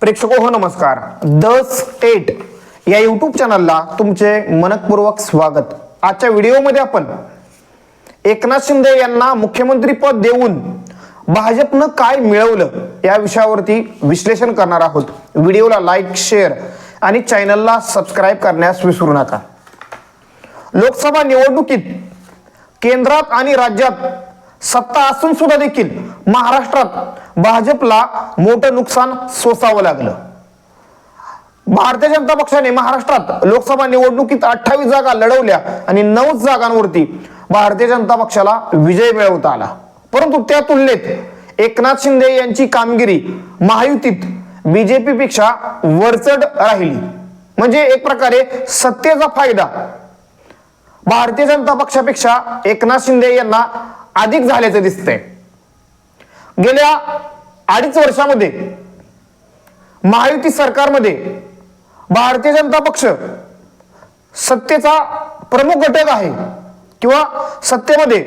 प्रेक्षको हो नमस्कार. The state या यूट्यूब चॅनलला तुमचे मनपूर्वक स्वागत. आजच्या व्हिडिओमध्ये आपण एकनाथ शिंदे यांना मुख्यमंत्री पद देऊन भाजपनं काय मिळवलं या विषयावरती विश्लेषण करणार आहोत. व्हिडिओला लाईक शेअर आणि चॅनलला सबस्क्राईब करण्यास विसरू नका. लोकसभा निवडणुकीत केंद्रात आणि राज्यात सत्ता असून सुद्धा देखील महाराष्ट्रात भाजपला मोठं नुकसान सोसावं लागलं. भारतीय जनता पक्षाने महाराष्ट्रात लोकसभा निवडणुकीत अठ्ठावीस जागा लढवल्या आणि नऊ जागांवरती भारतीय जनता पक्षाला विजय मिळवता आला. परंतु त्या तुलनेत एकनाथ शिंदे यांची कामगिरी महायुतीत बीजेपी पेक्षा वरचढ राहिली. म्हणजे एक प्रकारे सत्तेचा फायदा. भारतीय जनता पक्षापेक्षा एकनाथ शिंदे यांना अधिक झाल्याचं दिसतंय. गेल्या अडीच वर्षामध्ये महायुती सरकारमध्ये भारतीय जनता पक्ष सत्तेचा प्रमुख घटक आहे किंवा सत्तेमध्ये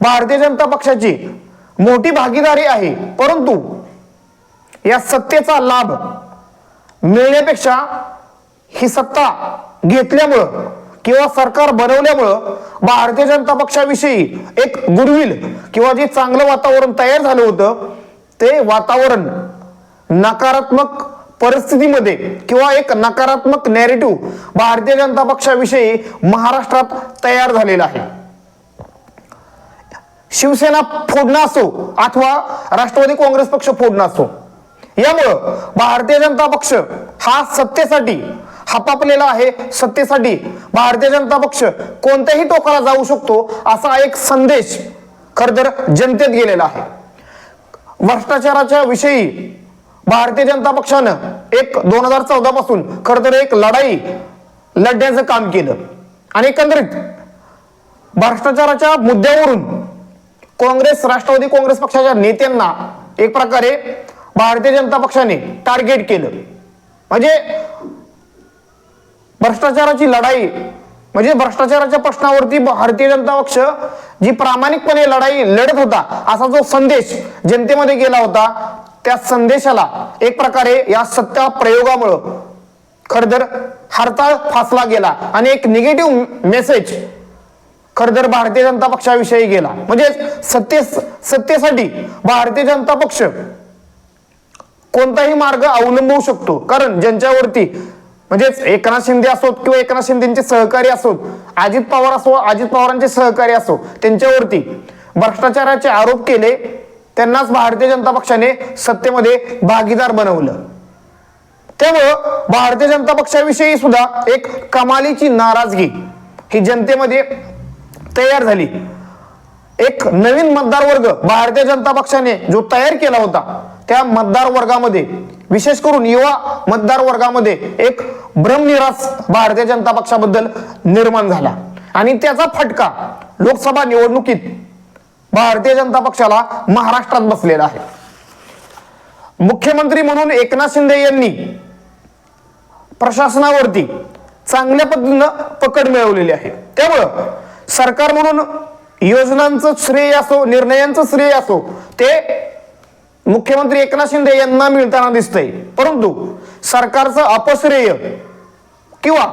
भारतीय जनता पक्षाची मोठी भागीदारी आहे. परंतु या सत्तेचा लाभ मिळण्यापेक्षा ही सत्ता घेतल्यामुळं किंवा सरकार बनवल्यामुळं भारतीय जनता पक्षाविषयी एक गुडविल किंवा जे चांगलं वातावरण तयार झालं होतं ते वातावरण नकारात्मक परिस्थितीमध्ये किंवा एक नकारात्मक नॅरेटिव्ह भारतीय जनता पक्षाविषयी महाराष्ट्रात तयार झालेला आहे. शिवसेना फोडणं असो अथवा राष्ट्रवादी काँग्रेस पक्ष फोडणं असो यामुळं भारतीय जनता पक्ष हा सत्तेसाठी हातापलेला आहे सत्तेसाठी. भारतीय जनता पक्ष कोणत्याही टोकाला जाऊ शकतो असा एक संदेश खर तर जनतेत गेलेला आहे. भ्रष्टाचाराच्या विषयी भारतीय जनता पक्षानं एक दोन हजार चौदा पासून खर तर एक लढाई लढण्याचं काम केलं. आणि एकंदरीत भ्रष्टाचाराच्या मुद्द्यावरून काँग्रेस राष्ट्रवादी काँग्रेस पक्षाच्या नेत्यांना एक प्रकारे भारतीय जनता पक्षाने टार्गेट केलं. म्हणजे भ्रष्टाचाराची लढाई म्हणजे भ्रष्टाचाराच्या प्रश्नावरती भारतीय जनता पक्ष जी प्रामाणिकपणे लढाई लढत होता असा जो संदेश जनतेमध्ये गेला होता त्या संदेशाला एक प्रकारे या सत्ता प्रयोगामुळं खरदर तर हरताळ फासला गेला आणि एक निगेटिव्ह मेसेज खरदर तर भारतीय जनता पक्षाविषयी गेला. म्हणजे सत्ते सत्तेसाठी भारतीय जनता पक्ष कोणताही मार्ग अवलंबवू शकतो. कारण ज्यांच्यावरती म्हणजेच एकनाथ शिंदे असोत किंवा एकनाथ शिंदेचे सहकारी असोत अजित पवार असो अजित पवारांचे सहकारी असो त्यांच्यावरती भ्रष्टाचाराचे आरोप केले त्यांनाच भारतीय जनता पक्षाने सत्तेमध्ये भागीदार बनवलं. त्यामुळं भारतीय जनता पक्षाविषयी सुद्धा एक कमालीची नाराजगी ही जनतेमध्ये तयार झाली. एक नवीन मतदार वर्ग भारतीय जनता पक्षाने जो तयार केला होता त्या मतदार वर्गामध्ये विशेष करून युवा मतदार वर्गामध्ये एक भ्रमनिरास भारतीय जनता पक्षाबद्दल निर्माण झाला. आणि त्याचा फटका लोकसभा निवडणुकीत भारतीय जनता पक्षाला महाराष्ट्रात बसलेला आहे. मुख्यमंत्री म्हणून एकनाथ शिंदे यांनी प्रशासनावरती चांगल्या पद्धतीनं पकड मिळवलेली आहे. त्यामुळं सरकार म्हणून योजनांचं श्रेय असो निर्णयांचं श्रेय असो ते मुख्यमंत्री एकनाथ शिंदे यांना मिळताना दिसतंय. परंतु सरकारचं अपश्रेय किंवा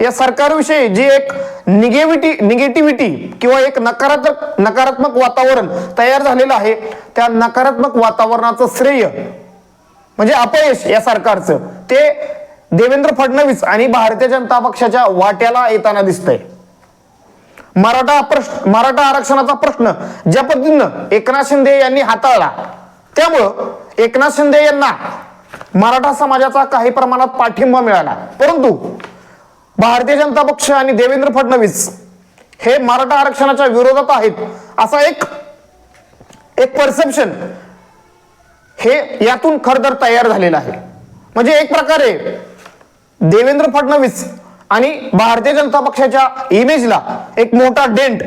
या सरकारविषयी जी एक निगेटिव्हिटी निगेटिव्हिटी किंवा एक नकारात्मक नकारात्मक वातावरण तयार झालेलं आहे त्या नकारात्मक वातावरणाचं श्रेय म्हणजे अपयश या सरकारचं ते देवेंद्र फडणवीस आणि भारतीय जनता पक्षाच्या वाट्याला येताना दिसतंय. मराठा प्रश्न मराठा आरक्षणाचा प्रश्न ज्या पद्धतीनं एकनाथ शिंदे यांनी हाताळला त्यामुळं एकनाथ शिंदे यांना मराठा समाजाचा काही प्रमाणात पाठिंबा मिळाला. परंतु भारतीय जनता पक्ष आणि देवेंद्र फडणवीस हे मराठा आरक्षणाच्या विरोधात आहेत असा एक एक परसेप्शन हे यातून खर तर तयार झालेलं आहे. म्हणजे एक प्रकारे देवेंद्र फडणवीस आणि भारतीय जनता पक्षाच्या इमेजला एक मोठा डेंट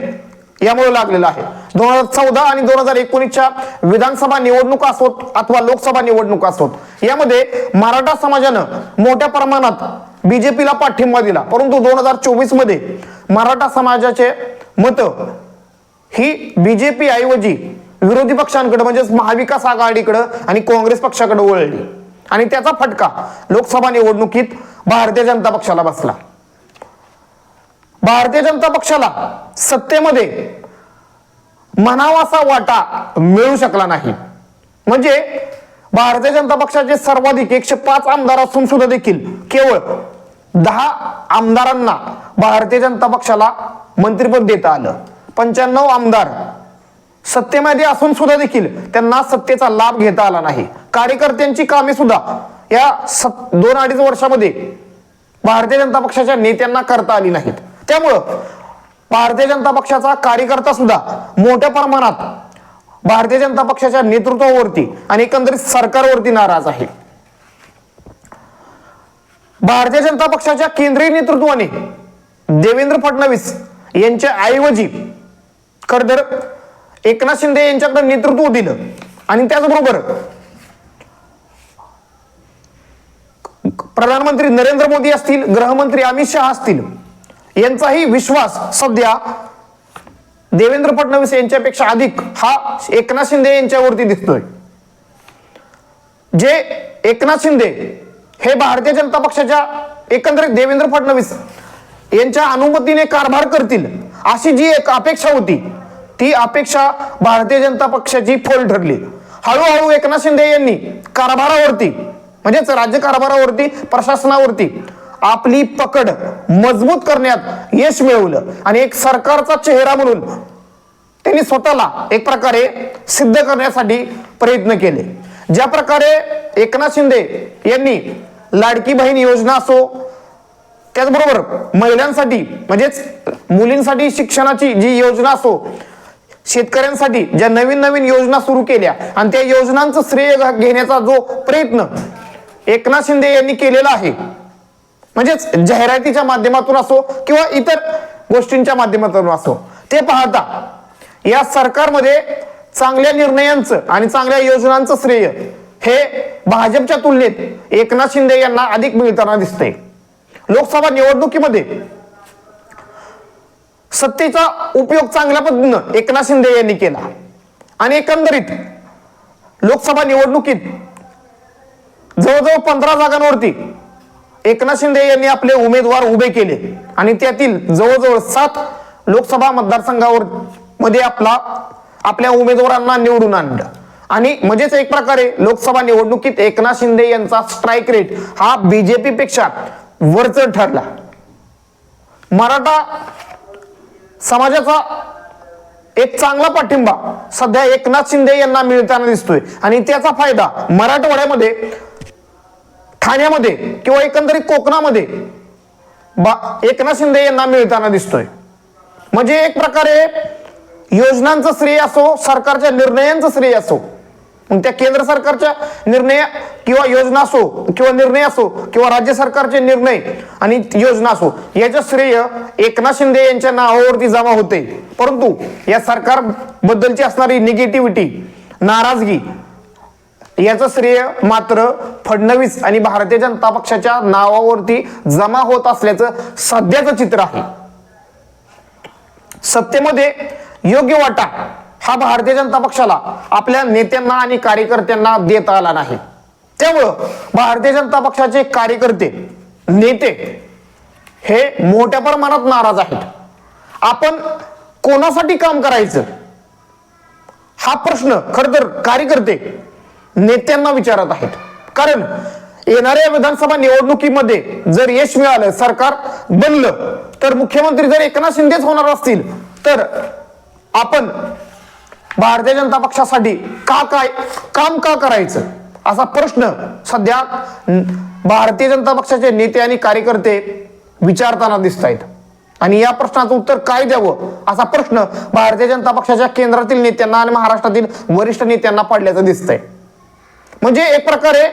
यामुळे लागलेला आहे. दोन हजार चौदा आणि दोन हजार एकोणीसच्या विधानसभा निवडणुका असोत अथवा लोकसभा निवडणुका असोत यामध्ये मराठा समाजानं मोठ्या प्रमाणात बीजेपीला पाठिंबा दिला. परंतु दोन हजार चोवीसमध्ये मराठा समाजाचे मत ही बीजेपी ऐवजी विरोधी पक्षांकडे म्हणजेच महाविकास आघाडीकडे आणि काँग्रेस पक्षाकडे वळली. आणि त्याचा फटका लोकसभा निवडणुकीत भारतीय जनता पक्षाला बसला. भारतीय जनता पक्षाला सत्तेमध्ये म्हणावासा वाटा मिळू शकला नाही. म्हणजे भारतीय जनता पक्षाचे सर्वाधिक एकशे पाच आमदार असून सुद्धा देखील केवळ दहा आमदारांना भारतीय जनता पक्षाला मंत्रिपद देता आलं. पंच्याण्णव आमदार सत्तेमध्ये असून सुद्धा देखील त्यांना सत्तेचा लाभ घेता आला नाही. कार्यकर्त्यांची कामे सुद्धा या दोन अडीच वर्षामध्ये भारतीय जनता पक्षाच्या नेत्यांना करता आली नाहीत. त्यामुळं भारतीय जनता पक्षाचा कार्यकर्ता सुद्धा मोठ्या प्रमाणात भारतीय जनता पक्षाच्या नेतृत्वावरती आणि एकंदरीत सरकारवरती नाराज आहे. भारतीय जनता पक्षाच्या केंद्रीय नेतृत्वाने देवेंद्र फडणवीस यांच्या ऐवजी खरतर एकनाथ शिंदे यांच्याकडे नेतृत्व दिलं. आणि त्याचबरोबर प्रधानमंत्री नरेंद्र मोदी असतील गृहमंत्री अमित शहा असतील यांचाही विश्वास सध्या देवेंद्र फडणवीस यांच्यापेक्षा अधिक हा एकनाथ शिंदे यांच्यावरती दिसतोय. जे एकनाथ शिंदे हे भारतीय जनता पक्षाच्या एकंदरीत देवेंद्र फडणवीस यांच्या अनुमतीने कारभार करतील अशी जी एक अपेक्षा होती ती अपेक्षा भारतीय जनता पक्षाची फोल ठरली. हळूहळू एकनाथ शिंदे यांनी कारभारावरती म्हणजेच राज्य कारभारावरती प्रशासनावरती आपली पकड मजबूत करण्यात यश मिळवलं. आणि एक सरकारचा चेहरा म्हणून त्यांनी स्वतःला एक प्रकारे सिद्ध करण्यासाठी प्रयत्न केले. ज्या प्रकारे एकनाथ शिंदे यांनी लाडकी बहीण योजना असो त्याचबरोबर महिलांसाठी म्हणजेच मुलींसाठी शिक्षणाची जी योजना असो शेतकऱ्यांसाठी ज्या नवीन नवीन योजना सुरू केल्या आणि त्या योजनांचं श्रेय घेण्याचा जो प्रयत्न एकनाथ शिंदे यांनी केलेला आहे म्हणजेच जाहिरातीच्या माध्यमातून असो किंवा इतर गोष्टींच्या माध्यमातून असो ते पाहता. या सरकारमध्ये चांगल्या निर्णयांचं आणि चांगल्या योजनांचं श्रेय हे भाजपच्या तुलनेत एकनाथ शिंदे यांना अधिक मिळताना दिसते लोकसभा निवडणुकीमध्ये सत्तेचा उपयोग चांगल्या पद्धतीनं एकनाथ शिंदे यांनी केला. आणि एकंदरीत लोकसभा निवडणुकीत जवळजवळ पंधरा जागांवरती एकनाथ शिंदे यांनी आपले उमेदवार उभे केले. आणि त्यातील जवळजवळ सात लोकसभा मतदारसंघावर मध्ये आपला आपल्या उमेदवारांना निवडून आणलं. आणि म्हणजेच एक प्रकारे लोकसभा निवडणुकीत एकनाथ शिंदे यांचा स्ट्राईक रेट हा बीजेपी पेक्षा वरचढ ठरला. मराठा समाजाचा एक चांगला पाठिंबा सध्या एकनाथ शिंदे यांना मिळताना दिसतोय. आणि त्याचा फायदा मराठवाड्यामध्ये ठाण्यामध्ये किंवा एकंदरीत कोकणामध्ये बा- एकनाथ शिंदे यांना मिळताना दिसतोय. म्हणजे एक प्रकारे योजनांचं श्रेय असो सरकारच्या निर्णयांचं श्रेय असो मग त्या केंद्र सरकारच्या निर्णय किंवा योजना असो किंवा निर्णय असो किंवा राज्य सरकारचे निर्णय आणि योजना असो याचं श्रेय एकनाथ शिंदे यांच्या नावावरती जमा होते. परंतु या सरकारबद्दलची असणारी निगेटिव्हिटी नाराजगी याचं श्रेय मात्र फडणवीस आणि भारतीय जनता पक्षाच्या नावावरती जमा होत असल्याचं सध्याचं चित्र आहे. सत्तेमध्ये योग्य वाटा हा भारतीय जनता पक्षाला आपल्या नेत्यांना आणि कार्यकर्त्यांना देता आला नाही. त्यामुळं भारतीय जनता पक्षाचे कार्यकर्ते नेते हे मोठ्या प्रमाणात नाराज आहेत. आपण कोणासाठी काम करायचं? हा प्रश्न खर तर कार्यकर्ते नेत्यांना विचारत आहेत. कारण येणाऱ्या विधानसभा निवडणुकीमध्ये जर यश मिळालं सरकार बनलं तर मुख्यमंत्री जर एकनाथ शिंदेच होणार असतील तर आपण भारतीय जनता पक्षासाठी का काय काम का करायचं? असा प्रश्न सध्या भारतीय जनता पक्षाचे नेते आणि कार्यकर्ते विचारताना दिसत आहेत आणि या प्रश्नाचं उत्तर काय द्यावं असा प्रश्न भारतीय जनता पक्षाच्या केंद्रातील नेत्यांना आणि महाराष्ट्रातील वरिष्ठ नेत्यांना पडल्याचं दिसतंय. म्हणजे एक प्रकारे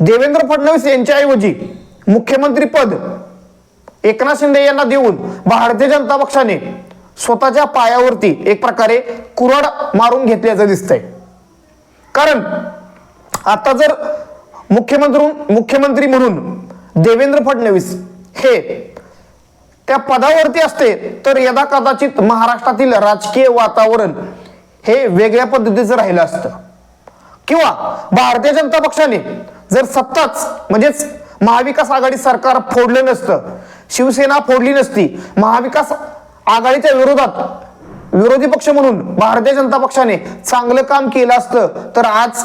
देवेंद्र फडणवीस यांच्याऐवजी मुख्यमंत्री पद एकनाथ शिंदे यांना देऊन भारतीय जनता पक्षाने स्वतःच्या पायावरती एक प्रकारे कुरड मारून घेतल्याचं दिसतंय. कारण आता जर मुख्यमंत्री मुख्यमंत्री म्हणून देवेंद्र फडणवीस हे त्या पदावरती असते तर यदा कदाचित महाराष्ट्रातील राजकीय वातावरण हे वेगळ्या पद्धतीचं राहिलं असतं. किंवा भारतीय जनता पक्षाने जर सत्ताच म्हणजेच महाविकास आघाडी सरकार फोडलं नसतं शिवसेना फोडली नसती महाविकास आघाडीच्या विरोधात विरोधी पक्ष म्हणून भारतीय जनता पक्षाने चांगलं काम केलं असतं तर आज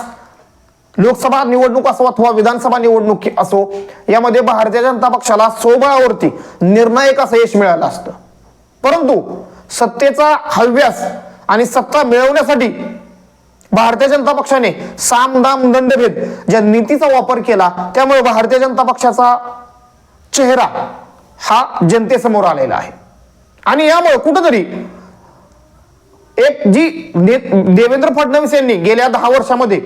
लोकसभा निवडणूक असो अथवा विधानसभा निवडणूक असो यामध्ये भारतीय जनता पक्षाला सोबळावरती निर्णायक असं यश मिळालं असतं. परंतु सत्तेचा हव्यास आणि सत्ता मिळवण्यासाठी भारतीय जनता पक्षाने साम दाम दंडभेद ज्या नीतीचा वापर केला त्यामुळे भारतीय जनता पक्षाचा चेहरा हा जनतेसमोर आलेला आहे. आणि यामुळे कुठंतरी एक जी देवेंद्र फडणवीस यांनी गेल्या दहा वर्षामध्ये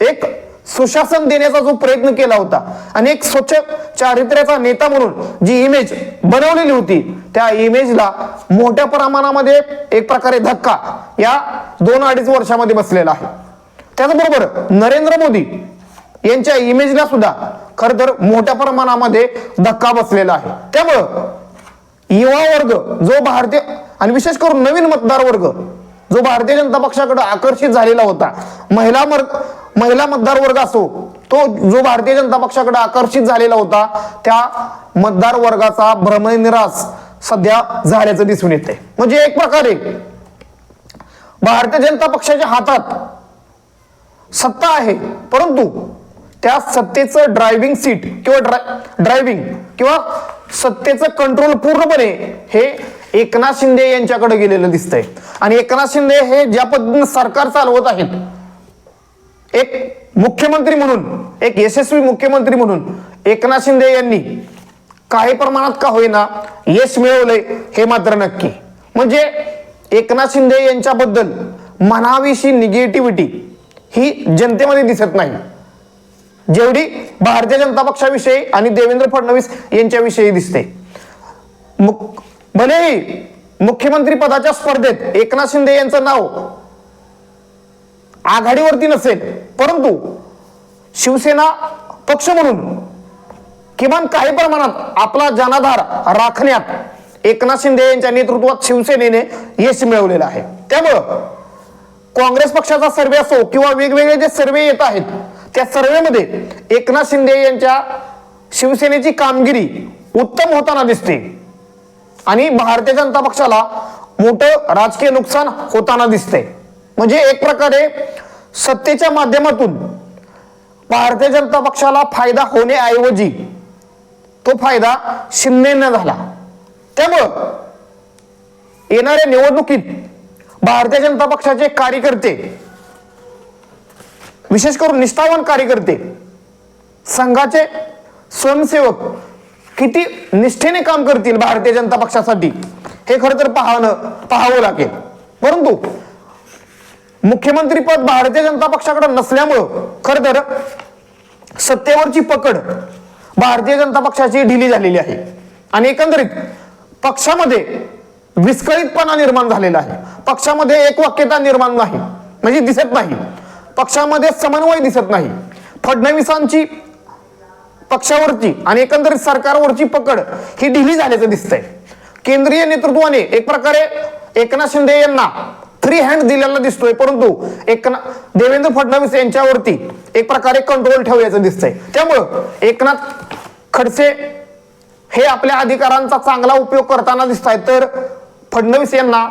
एक सुशासन देण्याचा जो प्रयत्न केला होता आणि एक स्वच्छ चारित्र्याचा नेता म्हणून जी इमेज बनवलेली होती त्या इमेजला मोठ्या प्रमाणामध्ये एक प्रकारे धक्का या दोन अडीच वर्षामध्ये बसलेला आहे. त्याचबरोबर नरेंद्र मोदी यांच्या इमेजला सुद्धा खर तर मोठ्या प्रमाणामध्ये धक्का बसलेला आहे. त्यामुळं युवा वर्ग जो भारतीय आणि विशेष करून नवीन मतदार वर्ग जो भारतीय जनता पक्षाकडे आकर्षित झालेला होता महिला वर्ग महिला मतदार वर्ग असो तो जो भारतीय जनता पक्षाकडे आकर्षित झालेला होता त्या मतदार वर्गाचा भ्रमनिरास सध्या झाल्याचं दिसून येते म्हणजे एक प्रकारे भारतीय जनता पक्षाच्या हातात सत्ता आहे परंतु त्या सत्तेचं ड्रायव्हिंग सीट किंवा ड्रायव्हिंग किंवा सत्तेचं कंट्रोल पूर्णपणे हे एकनाथ शिंदे यांच्याकडे गेलेलं दिसतंय. आणि एकनाथ शिंदे हे ज्या पद्धतीने सरकार चालवत आहेत एक मुख्यमंत्री म्हणून एक यशस्वी मुख्यमंत्री म्हणून एकनाथ शिंदे यांनी काही प्रमाणात का होईना यश मिळवलंय हे मात्र नक्की. म्हणजे एकनाथ शिंदे यांच्याबद्दल म्हणावीशी निगेटिव्हिटी ही जनतेमध्ये दिसत नाही. जेवढी भारतीय जनता पक्षाविषयी आणि देवेंद्र फडणवीस यांच्याविषयी दिसते. मुक- भलेही मुख्यमंत्री पदाच्या स्पर्धेत एकनाथ शिंदे यांचं नाव आघाडीवरती नसेल परंतु शिवसेना पक्ष म्हणून किमान काही प्रमाणात आपला जनाधार राखण्यात एकनाथ शिंदे यांच्या नेतृत्वात शिवसेनेने यश मिळवलेलं आहे. त्यामुळं काँग्रेस पक्षाचा सर्वे असो किंवा वेगवेगळे जे सर्वे येत आहेत त्या सर्वेमध्ये एकनाथ शिंदे यांच्या शिवसेनेची कामगिरी उत्तम होताना दिसते. आणि भारतीय जनता पक्षाला मोठं राजकीय नुकसान होताना दिसते. म्हणजे एक प्रकारे सत्तेच्या माध्यमातून भारतीय जनता पक्षाला फायदा होण्याऐवजी तो फायदा शिंदेना झाला. त्यामुळं येणाऱ्या निवडणुकीत भारतीय जनता पक्षाचे कार्यकर्ते विशेष करून निष्ठावान कार्यकर्ते संघाचे स्वयंसेवक किती निष्ठेने काम करतील भारतीय जनता पक्षासाठी हे खरं तर पाहणं पाहावं लागेल. परंतु मुख्यमंत्री पद भारतीय जनता पक्षाकडे नसल्यामुळं खर तर सत्तेवरची पकड भारतीय जनता पक्षाची ढिली झालेली आहे. आणि एकंदरीत पक्षामध्ये विस्कळीतपणा निर्माण झालेला आहे. पक्षामध्ये एकवाक्यता निर्माण नाही म्हणजे दिसत नाही. पक्षामध्ये समन्वय दिसत नाही. फडणवीसांची पक्षावरची आणि एकंदरीत सरकारवरची पकड ही ढिली झाल्याचं दिसतंय. केंद्रीय नेतृत्वाने एक प्रकारे एकनाथ शिंदे यांना फ्री हँड दिलेला दिसतोय परंतु एकनाथ देवेंद्र फडणवीस यांच्यावरती एक प्रकारे कंट्रोल ठेवायचं दिसतंय. त्यामुळं एकनाथ खडसे हे आपल्या अधिकारांचा चांगला उपयोग करताना दिसत आहेत तर फडणवीस यांना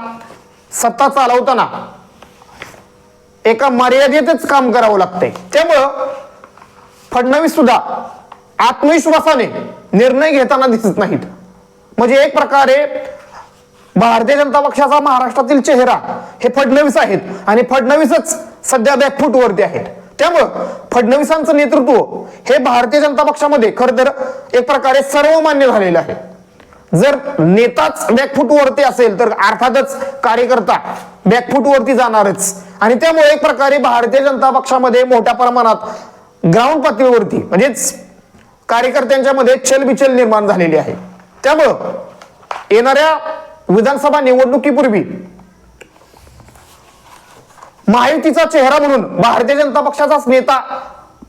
सत्ता चालवताना एका मर्यादेतच काम करावं लागतंय. त्यामुळं फडणवीस सुद्धा आत्मविश्वासाने निर्णय घेताना दिसत नाहीत. म्हणजे एक प्रकारे भारतीय जनता पक्षाचा महाराष्ट्रातील चेहरा हे फडणवीस आहेत आणि फडणवीसच सध्या बॅकफूटवरती आहेत. त्यामुळं फडणवीसांचं नेतृत्व हे भारतीय जनता पक्षामध्ये खर तर एक प्रकारे सर्वमान्य झालेलं आहे. जर नेताच बॅकफूट वरती असेल तर अर्थातच कार्यकर्ता बॅकफूट वरती जाणारच. आणि त्यामुळे एक प्रकारे भारतीय जनता पक्षामध्ये मोठ्या प्रमाणात ग्राउंड पातळीवरती म्हणजेच कार्यकर्त्यांच्या मध्ये चलबिचल निर्माण झालेली आहे. त्यामुळं येणाऱ्या विधानसभा निवडणुकीपूर्वी महायुतीचा चेहरा म्हणून भारतीय जनता पक्षाचाच नेता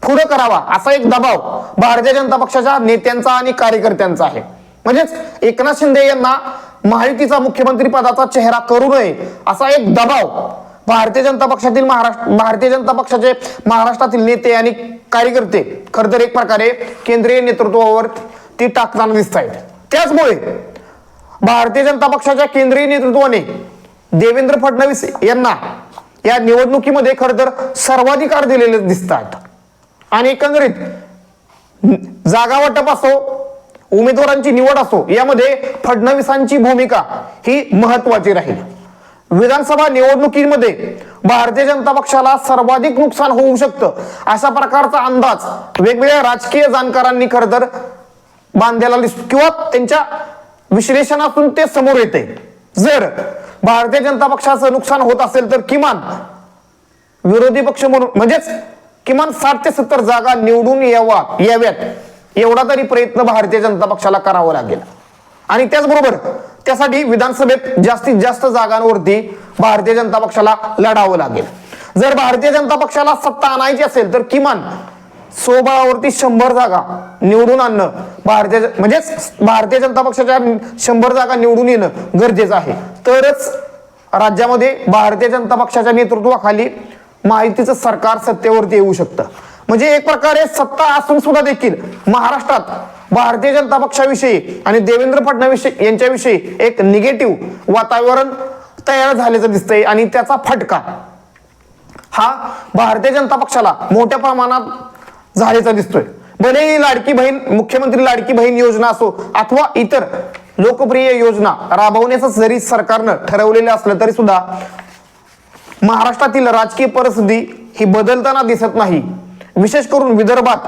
पुढे करावा असा एक दबाव भारतीय जनता पक्षाच्या नेत्यांचा आणि कार्यकर्त्यांचा आहे. म्हणजेच एकनाथ शिंदे यांना महायुतीचा मुख्यमंत्री पदाचा चेहरा करू नये असा एक दबाव भारतीय जनता पक्षातील महाराष्ट्र भारतीय जनता पक्षाचे महाराष्ट्रातील नेते आणि कार्यकर्ते खर तर एक प्रकारे केंद्रीय नेतृत्वावर ती टाकताना दिसत आहेत त्याचमुळे भारतीय जनता पक्षाच्या केंद्रीय नेतृत्वाने देवेंद्र फडणवीस यांना या निवडणुकीमध्ये खर तर सर्वाधिकार दिलेले दिसतात. आणि एकंदरीत जागा वाटप असो उमेदवारांची निवड असो यामध्ये फडणवीसांची भूमिका ही महत्वाची राहील. विधानसभा निवडणुकीमध्ये भारतीय जनता पक्षाला सर्वाधिक नुकसान होऊ शकतं अशा प्रकारचा अंदाज वेगवेगळ्या राजकीय जाणकारांनी खरं तर बांधलेला दिसतो. किंवा त्यांच्या विश्लेषणातून ते समोर येते. जर भारतीय जनता पक्षाचं नुकसान होत असेल तर किमान विरोधी पक्ष म्हणून म्हणजेच किमान साठ ते सत्तर जागा निवडून यावा याव्यात. एवढा तरी प्रयत्न भारतीय जनता पक्षाला करावा लागेल. आणि त्याचबरोबर त्यासाठी विधानसभेत जास्तीत जास्त जागांवरती भारतीय जनता पक्षाला लढावं लागेल. जर भारतीय जनता पक्षाला सत्ता आणायची असेल तर किमान स्वबळावरती शंभर जागा निवडून आणणं भारतीय म्हणजेच भारतीय जनता पक्षाच्या शंभर जागा निवडून येणं गरजेचं आहे. तरच राज्यामध्ये भारतीय जनता पक्षाच्या नेतृत्वाखाली माहितीचं सरकार सत्तेवरती येऊ शकतं. म्हणजे एक प्रकारे सत्ता असून सुद्धा देखील महाराष्ट्रात भारतीय जनता पक्षाविषयी आणि देवेंद्र फडणवीस यांच्याविषयी एक निगेटिव्ह वातावरण तयार झाल्याचं दिसतंय आणि त्याचा फटका हा भारतीय जनता पक्षाला मोठ्या प्रमाणात झाल्याचा दिसतोय. भले ही लाडकी बहीण मुख्यमंत्री लाडकी बहीण योजना असो अथवा इतर लोकप्रिय योजना राबवण्याचं जरी सरकारनं ठरवलेलं असलं तरी सुद्धा महाराष्ट्रातील राजकीय परिस्थिती ही बदलताना दिसत नाही. विशेष करून विदर्भात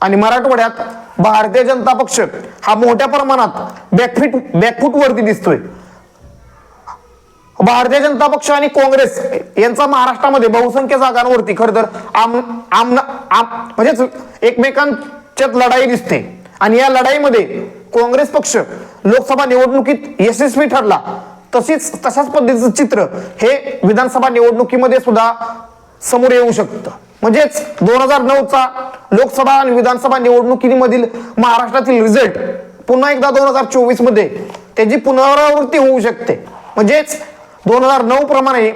आणि मराठवाड्यात भारतीय जनता पक्ष हा मोठ्या प्रमाणात बॅकफिट बॅकफूट वरती दिसतोय. भारतीय जनता पक्ष आणि काँग्रेस यांचा महाराष्ट्रामध्ये बहुसंख्य जागांवरती खर तर म्हणजेच एकमेकांच्यात लढाई दिसते. आणि या लढाईमध्ये काँग्रेस पक्ष लोकसभा निवडणुकीत यशस्वी ठरला. तशीच तशाच पद्धतीचं चित्र हे विधानसभा निवडणुकीमध्ये सुद्धा समोर येऊ शकतं. म्हणजेच दोन हजार नऊचा लोकसभा आणि विधानसभा निवडणुकीमधील महाराष्ट्रातील रिझल्ट पुन्हा एकदा दोन हजार चोवीसमध्ये त्याची पुनरावृत्ती होऊ शकते. म्हणजेच दोन हजार नऊ प्रमाणे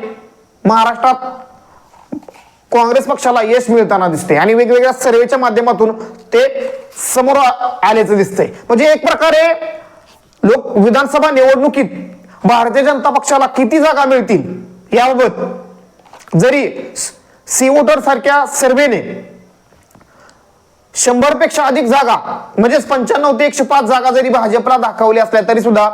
महाराष्ट्रात काँग्रेस पक्षाला यश मिळताना दिसते आणि वेगवेगळ्या सर्वेच्या माध्यमातून ते समोर आल्याचं दिसतंय. म्हणजे एक प्रकारे लोक विधानसभा निवडणुकीत भारतीय जनता पक्षाला किती जागा मिळतील याबाबत जरी सी वोटर सारख्या सर्वेने शंभरपेक्षा अधिक जागा म्हणजेच पंच्याण्णव ते एकशे पाच जागा जरी भाजपला दाखवल्या असल्या तरी सुद्धा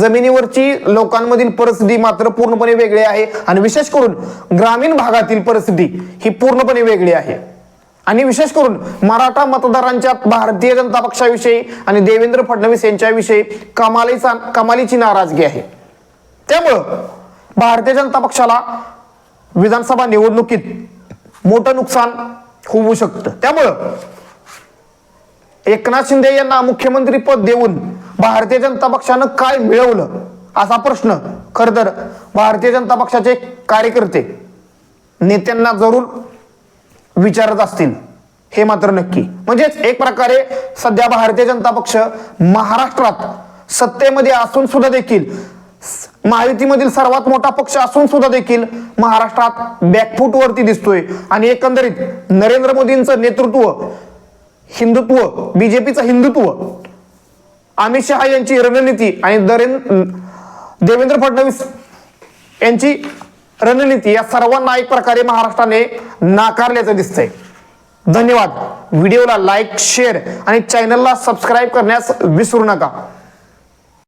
जमिनीवरची लोकांमधील परिस्थिती मात्र पूर्णपणे वेगळी आहे. आणि विशेष करून ग्रामीण भागातील परिस्थिती ही पूर्णपणे वेगळी आहे. आणि विशेष करून मराठा मतदारांच्या भारतीय जनता पक्षाविषयी आणि देवेंद्र फडणवीस यांच्याविषयी कमालीचा कमालीची नाराजगी आहे. त्यामुळं भारतीय जनता पक्षाला विधानसभा निवडणुकीत मोठं नुकसान होऊ शकतं. त्यामुळं एकनाथ शिंदे यांना मुख्यमंत्री पद देऊन भारतीय जनता पक्षानं काय मिळवलं? असा प्रश्न खर तर भारतीय जनता पक्षाचे कार्यकर्ते नेत्यांना जरूर विचारत असतील. हे मात्र नक्की. म्हणजेच एक प्रकारे सध्या भारतीय जनता पक्ष महाराष्ट्रात सत्तेमध्ये असून सुद्धा देखील स- महायुतीमधील सर्वात मोठा पक्ष असून सुद्धा देखील महाराष्ट्रात बॅकफूट वरती दिसतोय. आणि एकंदरीत नरेंद्र मोदींचं नेतृत्व हिंदुत्व बीजेपीचं हिंदुत्व. अमित शहा यांची रणनीती आणि दरेन देवेंद्र फडणवीस यांची रणनीती या सर्वांना एक प्रकारे महाराष्ट्राने नाकारल्याचं दिसतंय. धन्यवाद. व्हिडिओला लाईक शेअर आणि चॅनलला सबस्क्राईब करण्यास विसरू नका.